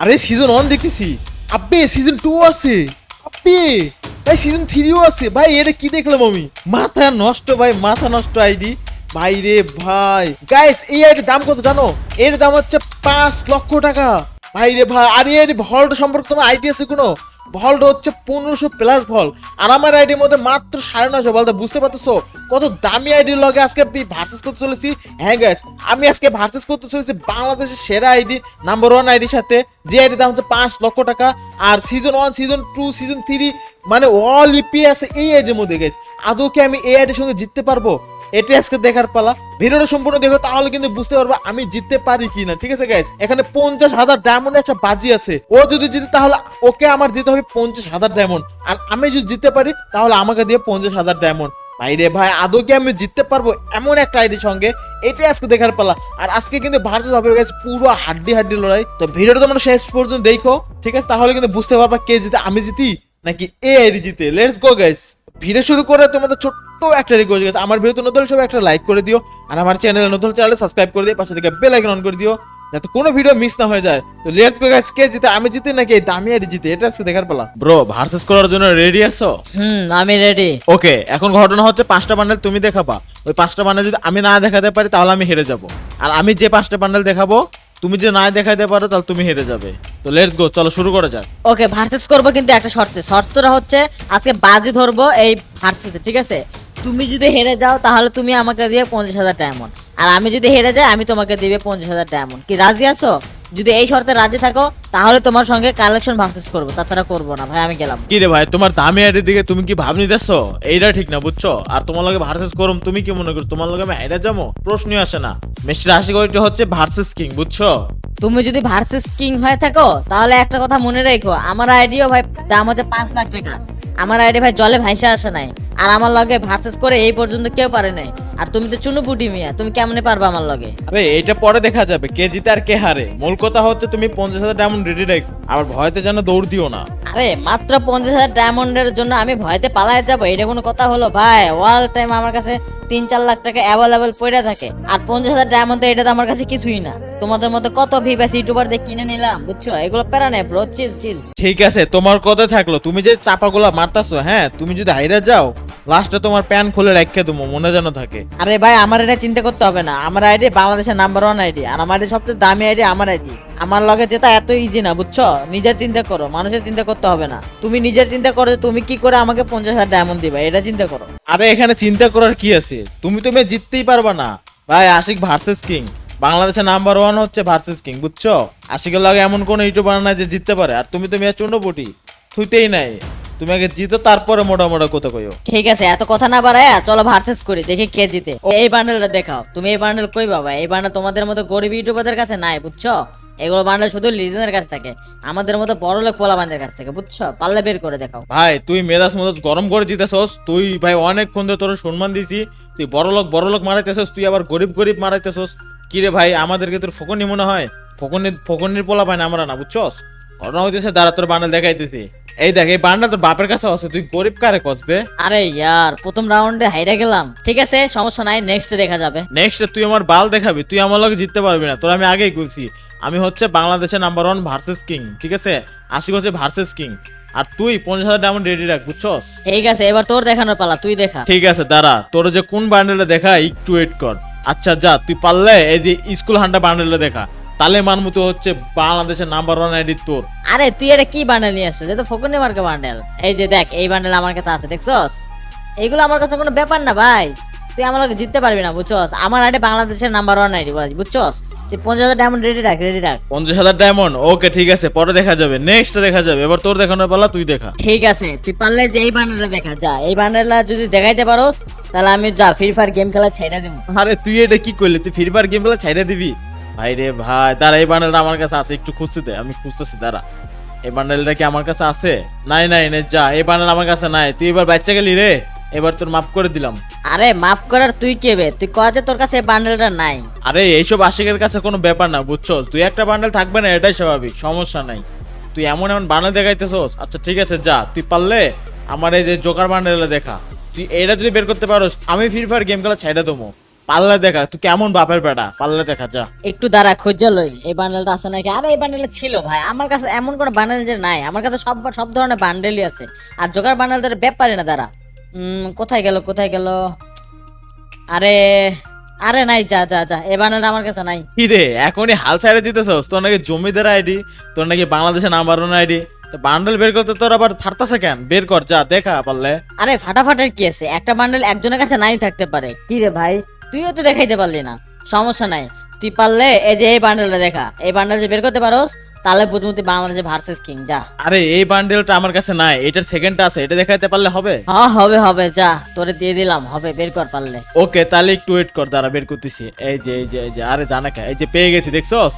আরে season one দেখতেছি। আব্বে সিজন টু আছে। আব্বে, ভাই সিজন থ্রিও আছে। ভাই, এটা কি দেখলাম আমি? মাথা নষ্ট, ভাই, মাথা নষ্ট আইডি ভাই রে ভাই। গাইস এই আইডির দাম কত জানো? এর দাম হচ্ছে পাঁচ লক্ষ টাকা। ভাই রে ভাই, আরে এর ভল্ট সম্পর্কে তোমার আইডি আছে কোনো? ভল্ট হচ্ছে পনেরোশো প্লাস ভল আর আমার আইডির মধ্যে মাত্র সাড়ে নশো বলতে বুঝতে পারতেছো? কত দামি আইডির লগে আজকে ভার্সেস করতে চলেছি? হ্যাঁ গাইস আমি আজকে ভার্সেস করতে চলেছি বাংলাদেশের সেরা আইডি নাম্বার ওয়ান আইডির সাথে। যে আইডির দাম হচ্ছে পাঁচ লক্ষ টাকা। আর season one season two season three মানে অল ইপি আছে এই আইডির মধ্যে গেছে আদৌ কি আমি এই আইডির সঙ্গে জিততে পারব? এটাই আজকে দেখার পালা। ভিডিওটা সম্পূর্ণ দেখো, তাহলে কিন্তু বুঝতে পারব আমি জিততে পারি কি না ঠিক আছে গাইস এখানে পঞ্চাশ হাজার ডায়মন্ড একটা বাজি আছে। ও যদি জিতে, তাহলে ওকে আমার দিতে হবে পঞ্চাশ হাজার ডায়মন্ড আর আমি যদি জিততে পারি, তাহলে আমাকে দিয়ে পঞ্চাশ হাজার ডায়মন্ড ভাই রে ভাই, আদৌ কি আমি জিততে পারব? এমন একটা আইডির সঙ্গে। এটাই আজকে দেখার পালা। আর আজকে কিন্তু ভার্সেস হবে গেছে পুরো হাড্ডি হাড্ডি লড়াই। তো ভিডিওটা তোমরা শেষ পর্যন্ত দেখো, ঠিক আছে? তাহলে কিন্তু বুঝতে পারবা কে জিতে, আমি জিতি নাকি এ আইডি জিতে। লেটস গো গাইস ভিডিও শুরু করে তোমাদের ছোট্ট একটা রিকোয়েস্ট গেছে। আমার ভিডিও নতুন সবাই একটা লাইক করে দিও আর আমার চ্যানেলে নতুন চ্যানেলে সাবস্ক্রাইব করে দিও পাশে থেকে বেল আইকন অন করে দিও যাতে কোনো ভিডিও মিস না হয়ে যায়। তো লেটস গো গাইস কে জিতে আমি জিতে নাকি এই দামি আইডি জিতে? এটা আজকে দেখার পালা। ব্রো ভার্সেস করার জন্য রেডি আছো? হুম আমি রেডি ওকে এখন ঘটনা হচ্ছে পাঁচটা বান্ডেল তুমি দেখাবা। ওই পাঁচটা বান্ডেল যদি আমি না দেখাতে পারি তাহলে আমি হেরে যাব। আর আমি যে পাঁচটা বান্ডেল দেখাবো তুমি যদি না দেখাতে পারো তাহলে তুমি হেরে যাবে। তো লেটস গো চলো শুরু করা যাক। ওকে ভার্সেস করব কিন্তু একটা শর্তে। শর্তটা হচ্ছে আজকে বাজি ধরবো এই ভার্সেসে ঠিক আছে? তুমি যদি হেরে যাও তাহলে তুমি আমাকে দিয়ে পঞ্চাশ হাজার ডায়মন্ড আর আমি যদি হেরে যাই আমি তোমাকে দিবে পঞ্চাশ হাজার ডায়মন্ড কি রাজি আছো? যদি এই শর্তে রাজি থাকো তাহলে তোমার সঙ্গে কালেকশন ভার্সেস করব। তাছাড়া করব না ভাই আমি গেলাম। কি রে ভাই তোমার দামি আইডির দিকে তুমি কি ভাব নিতেছো এইটা ঠিক না বুঝছ? আর তোমার লগে ভার্সেস করম তুমি কি মনে করছ? তোমার লগে আমি হেরে যাব? প্রশ্নই আসে না। মেসির আশি কোটি হচ্ছে ভার্সেস কিং বুঝছ? তুমি যদি ভার্সেস কিং হয়ে থাকো তাহলে একটা কথা মনে রেখো। আমার আইডিও ভাই দাম হচ্ছে পাঁচ লাখ টাকা। আমার আইডি ভাই জলে ভাইসা আসে নাই। আর আমার লগে ভার্সেস করে এই পর্যন্ত কেউ পারে নাই। আর তুমি তো চুনু চুনুপুটি মিয়া, তুমি কেমনে পারবে আমার লগে? আরে এটা পরে দেখা যাবে, কে জিতে আর কে হারে। মূল কথা হচ্ছে তুমি পঞ্চাশ হাজার ডায়মন্ড রেডি রাখো। আর ভয়তে যেন দৌড় দিও না। আরে, মাত্র পঞ্চাশ হাজার ডায়মন্ডের জন্য আমি ভয়তে পালায় যাব, এটা কোনো কথা হলো? ভাই ওয়াল টাইম আমার কাছে তিন চার লাখ টাকা অ্যাভেলেবেল পড়ে থাকে, আর পঞ্চাশ হাজার ডায়মন্ড এটা তো আমার কাছে কিছুই না। তোমাদের মধ্যে কত ভিভাস ইউটিউবার দিয়ে কিনে নিলাম, বুঝছ? এগুলো প্যারা নেই ব্রো চিল চিল ঠিক আছে, তোমার কথা থাকল। তুমি যে চাপাগুলো মারতাছো হ্যাঁ? তুমি যদি হাইরা যাও লাস্টে তোমার প্যান খুলে রেখে দেবো মনে যেন থাকে। আরে ভাই আমার এটা চিন্তা করতে হবে না। আমার আইডি বাংলাদেশের নাম্বার ওয়ান আইডি। আর আমার আইডি সবচেয়ে দামি আইডি আমার আইডি। আমার লগে যেটা এত ইজি না বুঝছ? নিজের চিন্তা করো মানুষের চিন্তা করতে হবে না। তুমি নিজের চিন্তা করো তুমি কি করে আমাকে পঞ্চাশ হাজার ডায়মন্ড দিবা এটা চিন্তা করো। আরে এখানে চিন্তা করার কি আছে? তুমি তুমি জিততেই পারবা না। ভাই আশিক ভার্সেস কিং বাংলাদেশের নাম্বার ওয়ান হচ্ছে ভার্সেস কিং বুঝছ? আশিকের লগে এমন কোনো ইউটিউবার নাই যে জিততে পারে। আর তুমি তুমি চুন্ডপটি থুইতেই নাই। তুমি আগে জিতো তারপরে মোটা মোটা কথা কইও। ঠিক আছে এত কথা না বাড়ায় চলো ভার্সেস করি দেখি কে জিতে। এই বান্ডেলটা দেখাও। তুমি এই বান্ডেল কই বাবা এই বান্ডেল তোমাদের মতো গরিব ইউটিউবারদের কাছে নাই বুঝছ? এগুলো বান্ডেল শুধু লিজেনের কাছে থাকে। আমাদের মতো বড় লোক পোলাবানদের কাছ থেকে বুঝছ? পাল্লে বের করে দেখাও। ভাই তুই মেজাজ মেজাজ গরম করে দিতেছস। তুই ভাই অনেকক্ষণ ধরে তোর সম্মান দিছি। তুই বড় লোক বড় লোক মারাইতেছস তুই আবার গরিব গরিব মারাইতেছস। কি রে ভাই আমাদেরকে তোর ফকনি মনে হয়? ফকনি ফকনির পোলা পায় না আমরা না বুঝছস? ঘটনা হইতেছে দাঁড়া তোর বান্ডেল দেখাইতেছি। এই দেখ এই বান্ডেল তোর বাপের কাছে আছে তুই গরিব কারে কসবে? আরে ইয়ার প্রথম রাউন্ডে হাইরা গেলাম। ঠিক আছে সমস্যা নাই নেক্সট দেখা যাবে। নেক্সট তুই আমার বাল দেখাবি তুই আমার লগে জিততে পারবি না। তোর আমি আগেই বলছি আমি হচ্ছে বাংলাদেশের নাম্বার ওয়ান ভার্সেস কিং ঠিক আছে? আশি হচ্ছে ভার্সেস কিং আর তুই পঞ্চাশ হাজার ডায়মন্ড রেডি রাখ বুঝছস? ঠিক আছে এবার তোর দেখানোর পালা তুই দেখা। ঠিক আছে দাঁড়া তোর যে কোন বান্ডেলটা দেখা একটু ওয়েট কর। আচ্ছা যা তুই পারলে এই যে স্কুল হান্টা বান্ডেলটা দেখা। তালে মান মতো হচ্ছে বাংলাদেশের নাম্বার ওয়ান আইডি তোর। আরে তুই এটা কি বান্ডেল নিয়ে আসছিস? এটা ফকুনি মার্কা বান্ডেল এই যে দেখ এই বান্ডেল আমার কাছে আছে দেখছস? এইগুলো আমার কাছে কোনো ব্যাপার না ভাই। তুই আমার জিততে পারবি না বুঝছস? আমার আইডি বাংলাদেশের নাম্বার ওয়ান আইডি বুঝছস? তুই পঞ্চাশ হাজার ডায়মন্ড রেডি রাখ রেডি রাখ। পঞ্চাশ হাজার ডায়মন্ড ওকে ঠিক আছে পরে দেখা যাবে। নেক্সট দেখা যাবে। এবার তোর দেখানোর পালা তুই দেখা। ঠিক আছে তুই পারলে যে এই বান্ডেলটা দেখা যা। এই বান্ডেলটা যদি দেখাইতে পারোস তাহলে আমি যা ফ্রি ফায়ার গেম খেলা ছেড়ে দেবো। আরে তুই এটা কি করলি? তুই ফ্রি ফায়ার গেমগুলো ছাইড়ে দিবি? ভাই রে ভাই দাঁড়া এই বান্ডেলটা আমার কাছে আছে একটু খুঁজতে দে আমি খুঁজতেছি দাঁড়া। এই বান্ডেলটা কি আমার কাছে আছে? নাই নাই নে যা এই বান্ডেল আমার কাছে নাই তুই এবার বাচ্চা গেলি রে এবার তোর মাফ করে দিলাম। আরে মাফ করার তুই কে বে? তুই কয় যে তোর কাছে এই বান্ডেলটা নাই? আরে এইসব আশিকের কাছে কোনো ব্যাপার না বুঝছ তুই একটা বান্ডেল থাকবে না এটাই স্বাভাবিক সমস্যা নাই। তুই এমন এমন বান্ডেল দেখাইতেছস আচ্ছা ঠিক আছে যা তুই পারলে আমার এই যে জোকার বান্ডেল দেখা। তুই এটা যদি বের করতে পারোস আমি ফ্রি ফায়ার গেম খেলা ছাইড়া দেবো। পাল্লা দেখা তুই কেমন বাপের বেটা? পাল্লা দেখা যা। একটু দাঁড়া খুঁজে লই। এই বান্ডেলটা আছে নাকি? আরে এই বান্ডেলটা ছিল ভাই। আমার কাছে এমন কোনো বান্ডেল যে নাই। আমার কাছে সব সব ধরনের বান্ডেলই আছে। আর জোগাড় বান্ডেলটার ব্যাপারই না দাঁড়া। উম, কোথায় গেল কোথায় গেল? আরে আরে নাই যা যা যা। এই বান্ডেলটা আমার কাছে নাই। কি রে এখনই হাল ছাড়ে দিতেছস? তোর নাকি জমিদার আইডি তোর নাকি বাংলাদেশের নাম্বার ওয়ান আইডি বান্ডেল বের করতে তোর আবার ফাটতাছে কেন? বের কর যা দেখা পারলে আরে ফাটাফাটের কি আছে? একটা বান্ডেল একজনের কাছে নাই থাকতে পারে। কি রে ভাই? তুইও তো দেখাইতে পারলি না। সমস্যা নাই। তুই পারলে এই যে এই বান্ডেলটা দেখা। এই বান্ডেল যে বের করতে পারোস তাহলে বুঝব তুই বাংলাদেশে ভার্সেস কিং যা। আরে এই বান্ডেলটা আমার কাছে নাই। এটার সেকেন্ডটা আছে। এটা দেখাইতে পারলে হবে? হ্যাঁ হবে হবে যা। তোরে দিয়ে দিলাম হবে বের কর পারলে। ওকে তাহলে একটু ওয়েট কর দাঁড়া বের করতেছি। এই যে এই যে এই যে আরে জানা কে? এই যে পেয়ে গেছি দেখছস?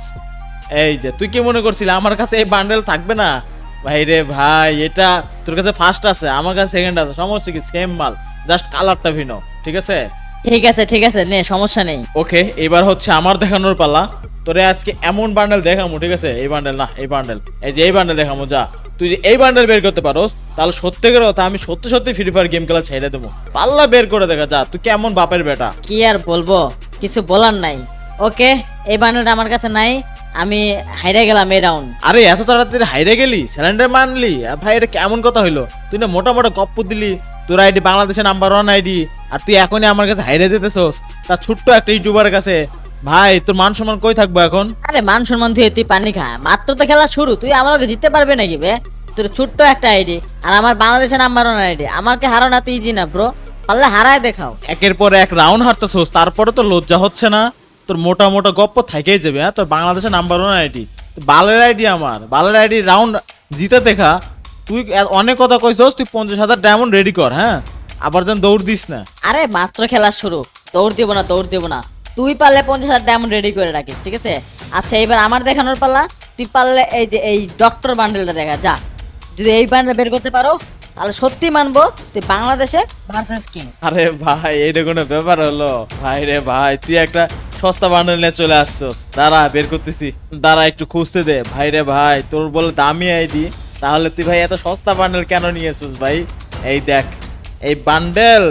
এই যে তুই কি মনে করছিলি? আমার কাছে এই বান্ডেল থাকবে না? ভাই রে ভাই এটা তোর কাছে ফার্স্ট আছে আমার কাছে সেকেন্ড আছে। সমস্যা কি সেম মাল? জাস্ট কালারটা ভিন্ন ঠিক আছে? ঠিক আছে ঠিক আছে নে সমস্যা নেই। ওকে এবার হচ্ছে আমার দেখানোর পালা। তোরে আজকে এমন বান্ডেল দেখামো ঠিক আছে? এই বান্ডেল না এই বান্ডেল এই যে এই বান্ডেল দেখামো যা। তুই যে এই বান্ডেল বের করতে পারোস তাহলে সত্যি করে কথা আমি সত্যি সত্যি ফ্রি ফায়ার গেম খেলা ছেড়ে দেবো। পাল্লা বের করে দেখা যা। তুই কেমন বাপের বেটা? কি আর বলব? কিছু বলার নাই। ওকে এই বান্ডেলটা আমার কাছে নাই। আমি হাইরে গেলাম এই রাউন্ড আরে এত তাড়াতাড়ি হাইরে গেলি? স্যালেন্ডার মানলি আর ভাই এটা কেমন কথা হইল? তুই না মোটা মোটা গপ্প দিলি। তোর আইডি বাংলাদেশের নাম্বার ওয়ান আইডি আর তুই এখনই আমার কাছে হাইরে দিতেছস তা ছোট্ট একটা ইউটিউবারের কাছে ভাই তোর মান সম্মান কই থাকব এখন? আরে মান সম্মান তুই তুই পানি খা। মাত্র তো খেলা শুরু তুই আমাকে জিততে পারবে নাকি বে? তোর ছোট্ট একটা আইডি আর আমার বাংলাদেশের নাম্বার ওয়ান আইডি। আমাকে হারানো তো ইজি না ব্রো পারলে হারায় দেখাও। একের পর এক রাউন্ড হারতেছস তারপরে তো লজ্জা হচ্ছে না। তোর মোটা মোটা গপ্প থেকেই যাবে হ্যাঁ? তোর বাংলাদেশের নাম্বার ওয়ান আইডি। বালের আইডি আমার বালের আইডি রাউন্ড জিতে দেখা। তুই অনেক কথা কইছস তুই পঞ্চাশ হাজার ডায়মন্ড রেডি কর হ্যাঁ? আবার যেন দৌড় দিস না। আরে মাত্র খেলা শুরু। দৌড় দিব না দৌড় দিব না। তুই পারলে পঞ্চাশ হাজার ডায়মন্ড রেডি করে রাখিস ঠিক আছে? আচ্ছা এবার আমার দেখানোর পাল্লা তুই পারলে এই যে এই ডক্টর বান্ডেলটা দেখা যা। যদি এই বান্ডেল বের করতে পারো তাহলে সত্যি মানবো তুই বাংলাদেশে ভার্সেস কিং আরে ভাই এটা কোনো ব্যাপার হলো। ভাই রে ভাই তুই একটা সস্তা বান্ডেল নিয়ে চলে আসছস। দাঁড়া বের করতেছি। দাঁড়া একটু খুঁজতে দে। ভাই রে ভাই তোর বলে দামি আইডি। তাহলে তুই ভাই এত সস্তা বান্ডেল কেন নিয়ে এসছিস ভাই? এই দেখ এই বান্ডেল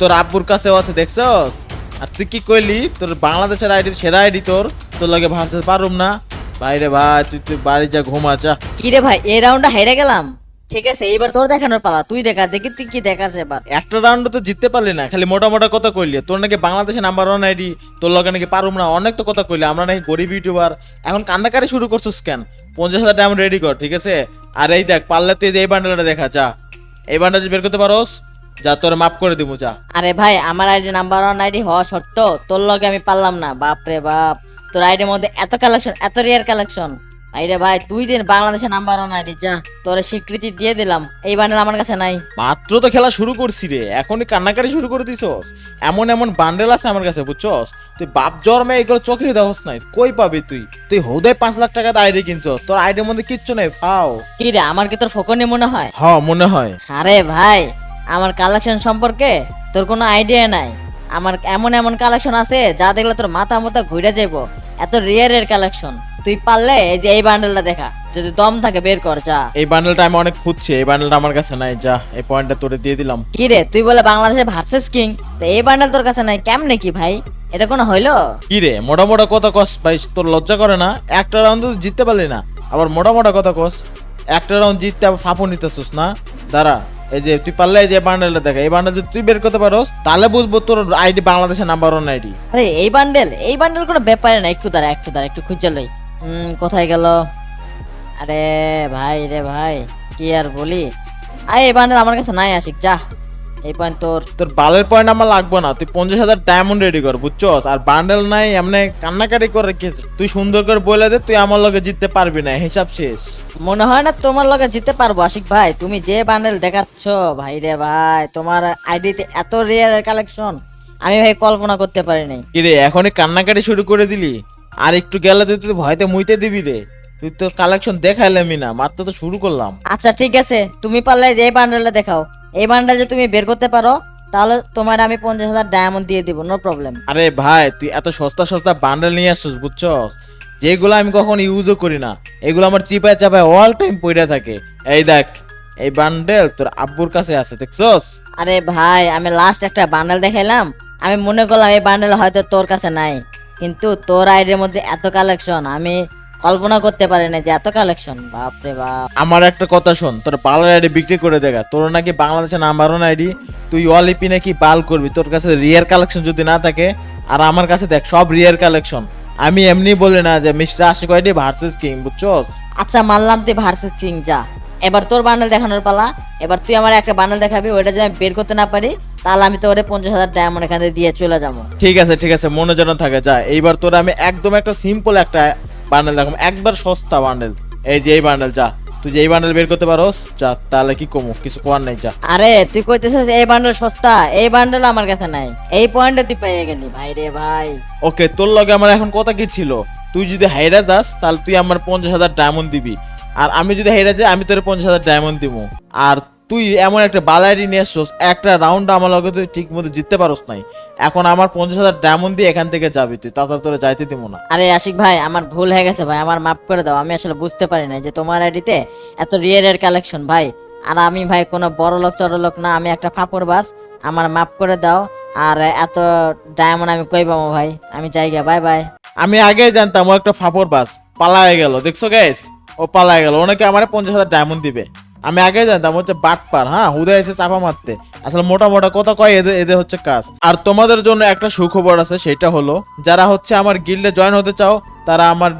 তোর আব্বুর কাছেও আছে দেখছস? আর তুই কি কইলি? তোর বাংলাদেশের আইডি সেরা আইডি তোর। তোর লাগে ভার্সেস পারুম না। ভাই রে ভাই তুই তুই বাড়ি যা ঘুমা যা। কি রে ভাই এই রাউন্ডটা হেরে গেলাম? ঠিক আছে এইবার তোর দেখানোর পালা তুই দেখা দেখি তুই কি দেখাস এবার। একটা রাউন্ড তো জিততে পারলি না খালি মোটা মোটা কথা কইলি। তোর নাকি বাংলাদেশে নাম্বার ওয়ান আইডি তোর লগে নাকি পারুম না অনেক তো কথা কইলি। আমরা নাকি গরিব ইউটিউবার এখন কান্দাকারি শুরু করছিস কেন? পঞ্চাশ হাজার ডায়মন্ড রেডি কর ঠিক আছে? আর এই দেখ, পারলে তুই এই বান্ডেলটা দেখা, যা। এই বান্ডেল বের করতে পারোস? যা, তোর মাফ করে দিব যা। আরে ভাই, আমার আইডি নাম্বার ওয়ান আইডি হওয়া সত্ত্বেও তোর লগে আমি পারলাম না। বাপ রে বাপ, তোর আইডির মধ্যে এত কালেকশন এত রিয়ার কালেকশন আইরে ভাই তুই দিন বাংলাদেশের নাম্বার ওয়ান আইডি যা। তোর স্বীকৃতি দিয়ে দিলাম। এই বান্ডেল আমার কাছে নাই। মাত্র তো খেলা শুরু করছি রে এখনই কান্নাকারি শুরু করে দিছস। এমন এমন বান্ডেল আছে আমার কাছে বুঝছস? তুই বাপ জন্মে এগুলো চোখে দেখস নাই কই পাবি তুই? তুই হোদায় পাঁচ লাখ টাকা আইডি কিনছস তোর আইডির মধ্যে কিচ্ছু নেই পাও কি রে আমার কি তোর ফোকনে মনে হয়? হ মনে হয়। আরে ভাই আমার কালেকশন সম্পর্কে তোর কোনো আইডিয়া নাই। আমার এমন এমন কালেকশন আছে যা দেখলে তোর মাথা মাথা ঘুরে যাইবো। এত রিয়ারের কালেকশন তুই পারলে এই যে এই বান্ডেলটা দেখা। যদি দম থাকে বের কর যা। এই বান্ডেলটা আমি অনেক খুঁজছি। এই বান্ডেলটা আমার কাছে নাই যা। এই পয়েন্টটা তোরে দিয়ে দিলাম। কি রে তুই বলে বাংলাদেশে ভার্সেস কিং তো এই বান্ডেল তোর কাছে নাই কেমনে কি ভাই? এটা কোনো হইল? কি রে মোটা মোটা কথা কস ভাই তোর লজ্জা করে না? একটা রাউন্ড তো জিততে পারলি না। আবার মোটা মোটা কথা কস একটা রাউন্ড জিততে আবার ফাঁপো নিতেছিস না? দাঁড়া। এই যে তুই পারলে এই যে বান্ডেল দেখা এই বান্ডেল তুই বের করতে পারোস তাহলে বুঝব তোর আইডি বাংলাদেশের নাম্বার ওয়ান আইডি আরে এই বান্ডেল এই বান্ডেল কোনো ব্যাপারে না একটু দাঁড়া একটু দাঁড়া একটু খুঁজে লই। উম, কোথায় গেল? আরে ভাই রে ভাই কি আর বলি? আয় এই বান্ডেল আমার কাছে নাই আসিক যা। এই পয়েন্ট তোর। তোর বালের পয়েন্ট আমার লাগবে না। তুই পঞ্চাশ হাজার ডায়মন্ড রেডি কর বুঝছস? আর বান্ডেল নাই এমনি কান্নাকাটি করে কি তুই সুন্দর করে বলে দে তুই আমার লগে জিততে পারবি না হিসাব শেষ। মনে হয় না তোমার লগে জিততে পারব আশিক ভাই। তুমি যে বান্ডেল দেখাচ্ছ ভাই রে ভাই তোমার আইডিতে এত রেয়ার কালেকশন আমি ভাই কল্পনা করতে পারি নাই। কিরে এখনই কান্নাকাটি শুরু করে দিলি? আর একটু গেলে তুই তো ভয়তে মুইতে দিবি রে। তুই তো কালেকশন দেখাইলামই না মাত্র তো শুরু করলাম। আচ্ছা ঠিক আছে। তুমি পারলে যে বান্ডেলটা দেখাও। এই বান্ডেল যে তুমি বের করতে পারো তাহলে তোমার আমি পঞ্চাশ হাজার ডায়মন্ড দিয়ে দিব নো প্রবলেম আরে ভাই তুই এত সস্তা সস্তা বান্ডেল নিয়ে আসছিস বুঝছস? যেগুলো আমি কখনো ইউজও করি না। এগুলো আমার চিপায় চাপায় অল টাইম পড়ে থাকে। এই দেখ এই বান্ডেল তোর আব্বুর কাছে আছে দেখছস? আরে ভাই আমি লাস্ট একটা বান্ডেল দেখাইলাম। আমি মনে করলাম এই বান্ডেল হয়তো তোর কাছে নাই। কিন্তু তোর আইডির মধ্যে এত কালেকশন আমি কল্পনা করতে পারি না যে এত কালেকশন বাপরে বাপ। আমার একটা কথা শোন তোর বালার আইডি বিক্রি করে দেখা তোর নাকি বাংলাদেশের নাম্বার ওয়ান আইডি। তুই অলিপি নাকি বাল করবি। তোর কাছে রিয়ার কালেকশন যদি না থাকে আর আমার কাছে দেখ সব রিয়ার কালেকশন আমি এমনি বলি না যে mister Ashiq ID versus king বুঝছস? আচ্ছা মানলাম তুই ভার্সেস কিং যা। এবার তোর বানাল দেখানোর পালা। এবার তুই আমার একটা বান্ডেল দেখাবি ওইটা যদি আমি বের করতে না পারি তাহলে আমি তোরে পঞ্চাশ হাজার ডায়মন্ড এখান দিয়ে চলে যাব। ঠিক আছে ঠিক আছে মনে যেন থাকে যা। এইবার তোর আমি একদম একটা সিম্পল একটা বান্ডেল দেখো একবার সস্তা বান্ডেল। এই যে এই বান্ডেল যা। তুই যে এই বান্ডেল বের করতে পারোস যা তাহলে কি কমু? কিছু করার নাই যা। আরে তুই কইতেছিস এই বান্ডেল সস্তা? এই বান্ডেল আমার কাছে নাই। এই পয়েন্টে তুই পেয়ে গেলি ভাই রে ভাই। ওকে তোর লগে আমার এখন কথা কি ছিল? তুই যদি হাইরা যাস তাহলে তুই আমার পঞ্চাশ হাজার ডায়মন্ড দিবি। আর আমি যদি হাইরা যাই আমি তোর পঞ্চাশ হাজার ডায়মন্ড দিব। আর তুই এমন একটা বালাইডি নিয়ে আসছস একটা রাউন্ড আমার লগে তুই ঠিক মতো জিততে পারোস নাই। এখন আমার পঞ্চাশ হাজার ডায়মন্ড দিয়ে এখান থেকে যাবি তুই তাছাড়া তোরা যাইতে দিব না। আরে আশিক ভাই আমার ভুল হয়ে গেছে ভাই আমার মাফ করে দাও আমি আসলে বুঝতে পারি না যে তোমার আইডিতে এত রিয়ারের কালেকশন ভাই। আর আমি ভাই কোনো বড় লোক চড় লোক না আমি একটা ফাপড় বাস আমার মাফ করে দাও। আর এত ডায়মন্ড আমি কই পাবো ভাই? আমি জায়গা বাই বাই আমি আগেই জানতাম ও একটা ফাপড় বাস পালায় গেল দেখছ গ্যাস ও পালায় গেল ওনাকে আমার পঞ্চাশ হাজার ডায়মন্ড দিবে। আমি আগে জানতাম হচ্ছে বাটপার হ্যাঁ? হুদা এসে চাপা মারতে। আসলে মোটা মোটা কথা কয় এদের এদের হচ্ছে কাজ। আর তোমাদের জন্য একটা সুখবর আছে, সেটা হলো, যারা হচ্ছে আমার গিল্ডে জয়েন হতে চাও, তারা আমার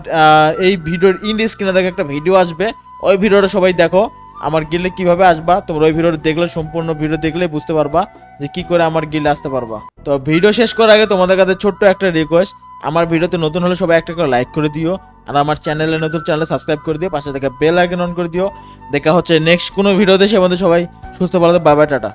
এই ভিডিওর ইন্ড স্ক্রিনে দেখে একটা ভিডিও আসবে। ওই ভিডিওটা সবাই দেখো, আমার গিল্ডে কীভাবে আসবা, তোমরা ওই ভিডিওটা দেখলে, সম্পূর্ণ ভিডিও দেখলে বুঝতে পারবা যে কি করে আমার গিল্ডে আসতে পারবা। তো ভিডিও শেষ করার আগে তোমাদের কাছে ছোট্ট একটা রিকোয়েস্ট আমার ভিডিওতে নতুন হলে সবাই একটা করে লাইক করে দিও, আর আমার চ্যানেলে নতুন চ্যানেলে সাবস্ক্রাইব করে দিও, পাশে থেকে বেল আইকন অন করে দিও। দেখা হচ্ছে নেক্সট কোনো ভিডিওতে সে আমাদের সবাই সুস্থ, ভালো বাই টাটা।